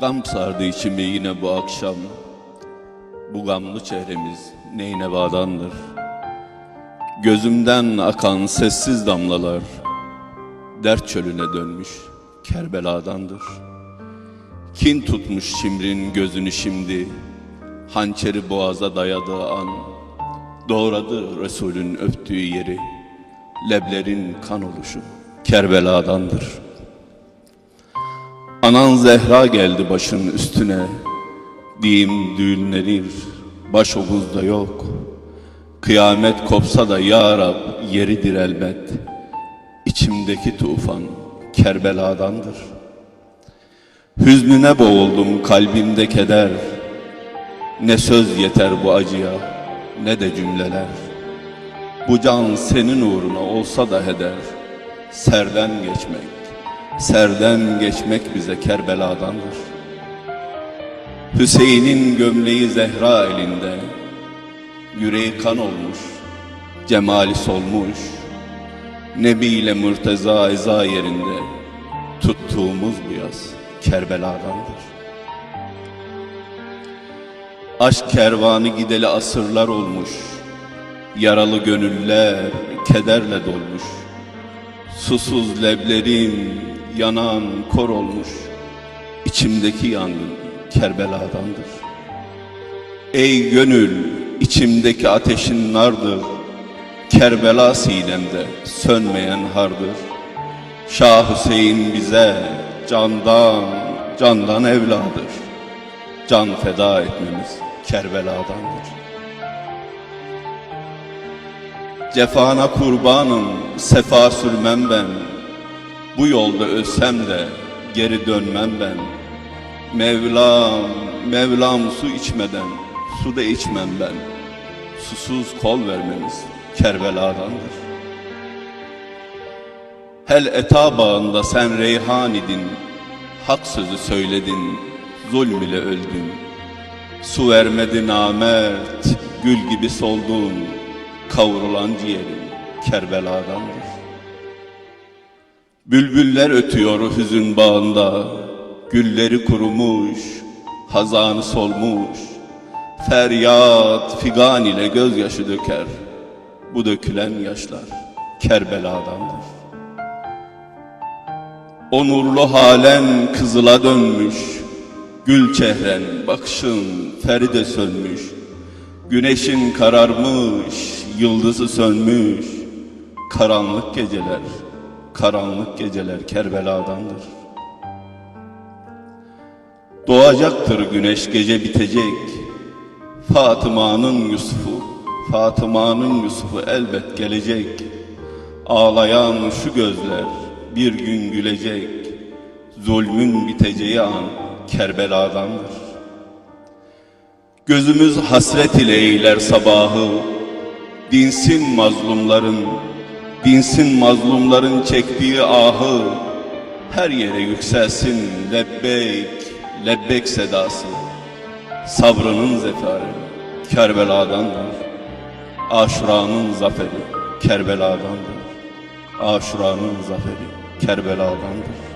Gam sardı içimi yine bu akşam. Bu gamlı çehremiz Neynevadandır Gözümden akan sessiz damlalar Dert çölüne dönmüş Kerbela'dandır. Kin tutmuş Şimrin gözünü şimdi Hançeri boğaza dayadığı an. Doğradı Resulün öptüğü yeri Leblerin kan oluşu Kerbela'dandır Anan Zehra geldi başın üstüne. Diyeyim düğünlenir Baş omuzda yok. Kıyamet kopsa da ya Rab yeridir elbet. İçimdeki tufan Kerbela'dandır. Hüznüne boğuldum kalbimde keder. Ne söz yeter bu acıya ne de cümleler. Bu can senin uğruna olsa da heder Serden geçmek Serden geçmek bize Kerbela'dandır. Hüseyin'in gömleği Zehra elinde. Yüreği kan olmuş Cemali solmuş. Nebi ile Murteza eza yerinde Tuttuğumuz bu yaz Kerbela'dandır. Aşk kervanı gideli asırlar olmuş. Yaralı gönüller kederle dolmuş Susuz leblerim yanan kor olmuş İçimdeki yangın Kerbela'dandır. Ey gönül içimdeki ateşin nardır Kerbela sinemde sönmeyen hardır. Şah Hüseyin bize candan candan evladır. Can feda etmemiz Kerbela'dandır Cefana kurbanım, sefa sürmem ben. Bu yolda ölsem de geri dönmem ben. Mevlam, Mevlam su içmeden su da içmem ben. Susuz kol vermemiz Kerbela'dandır. Hel eta bağında sen reyhan idin, hak sözü söyledin, zulm ile öldün. Su vermedi namert, gül gibi soldun, kavrulan ciğerim Kerbela'dandır. Bülbüller ötüyor hüzün bağında, gülleri kurumuş, hazanı solmuş. Feryat figan ile gözyaşı döker, bu dökülen yaşlar Kerbela'dandır. O nurlu halen kızıla dönmüş, Gül çehren bakışın feride sönmüş, Güneşin kararmış, yıldızı sönmüş, Karanlık geceler, karanlık geceler Kerbela'dandır. Doğacaktır güneş gece bitecek, Fatıma'nın Yusuf'u, Fatıma'nın Yusuf'u elbet gelecek. Ağlayan şu gözler bir gün gülecek. Zulmün biteceği an Kerbela'dandır. Gözümüz hasret ile eyler sabahı. Dinsin mazlumların, dinsin mazlumların çektiği ahı. Her yere yükselsin lebbeyk, lebbek sedası. Sabrının zeferi Kerbela'dandır. Aşura'nın zaferi Kerbela'dandır. Aşura'nın zaferi Kerbela'dandır.